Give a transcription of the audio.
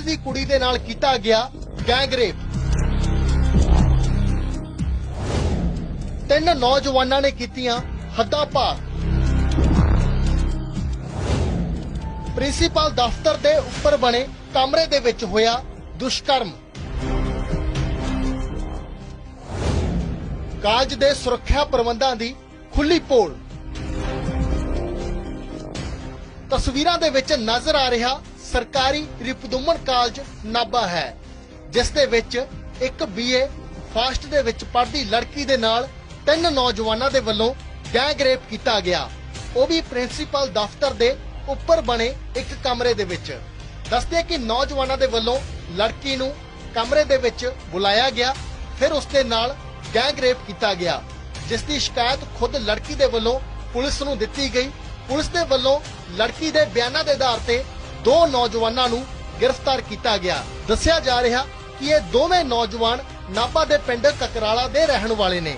ਦੀ ਕੁੜੀ ਦੇ ਨਾਲ ਕੀਤਾ ਗਿਆ ਗੈਂਗ ਰੇਪ। ਤਿੰਨ ਨੌਜਵਾਨਾਂ ਨੇ ਕੀਤੀਆਂ ਹੱਦਾਂ ਪਾਰ ਪ੍ਰਿੰਸੀਪਲ ਦਫ਼ਤਰ ਦੇ ਉੱਪਰ ਬਣੇ ਕਮਰੇ ਦੇ ਵਿੱਚ ਹੋਇਆ ਦੁਸ਼ਕਰਮ। ਕਾਜ ਦੇ ਸੁਰੱਖਿਆ ਪ੍ਰਬੰਧਾਂ ਦੀ ਖੁੱਲੀ ਪੋਲ। ਤਸਵੀਰਾਂ ਦੇ ਵਿੱਚ ਨਜ਼ਰ ਆ ਰਿਹਾ ਸਰਕਾਰੀ ਰਿਪਦੁਮਨ ਕਾਲਜ ਨਾਭਾ ਹੈ, ਜਿਸ ਦੇ ਵਿੱਚ ਇੱਕ ਬੀਏ ਫਾਸਟ ਦੇ ਵਿੱਚ ਪੜ੍ਹਦੀ ਲੜਕੀ ਦੇ ਨਾਲ ਤਿੰਨ ਨੌਜਵਾਨਾਂ ਦੇ ਵੱਲੋਂ ਗੈਂਗ ਰੇਪ ਕੀਤਾ ਗਿਆ। ਉਹ ਵੀ ਪ੍ਰਿੰਸੀਪਲ ਦਫ਼ਤਰ ਦੇ ਉੱਪਰ ਬਣੇ ਇੱਕ ਕਮਰੇ ਦੇ ਵਿੱਚ। ਦੱਸਦੇ ਕਿ ਨੌਜਵਾਨਾਂ ਦੇ ਵੱਲੋਂ ਲੜਕੀ ਨੂੰ ਕਮਰੇ ਦੇ ਵਿੱਚ ਬੁਲਾਇਆ ਗਿਆ, ਫਿਰ ਉਸ ਦੇ ਨਾਲ ਗੈਂਗ ਰੇਪ ਕੀਤਾ ਗਿਆ, ਜਿਸ ਦੀ ਸ਼ਿਕਾਇਤ ਖੁਦ ਲੜਕੀ ਦੇ ਵੱਲੋਂ ਪੁਲਿਸ ਨੂੰ ਦਿੱਤੀ ਗਈ। ਪੁਲਿਸ ਦੇ ਵੱਲੋਂ ਲੜਕੀ ਦੇ ਬਿਆਨਾਂ ਦੇ ਆਧਾਰ ਤੇ ਦੋ ਨੌਜਵਾਨਾਂ ਨੂੰ ਗ੍ਰਿਫਤਾਰ ਕੀਤਾ ਗਿਆ। ਦੱਸਿਆ ਜਾ ਰਿਹਾ ਕਿ ਇਹ ਦੋਵੇਂ ਨੌਜਵਾਨ ਨਾਭਾ ਦੇ ਪਿੰਡ ਕਕਰਾਲਾ ਦੇ ਰਹਿਣ ਵਾਲੇ ਨੇ।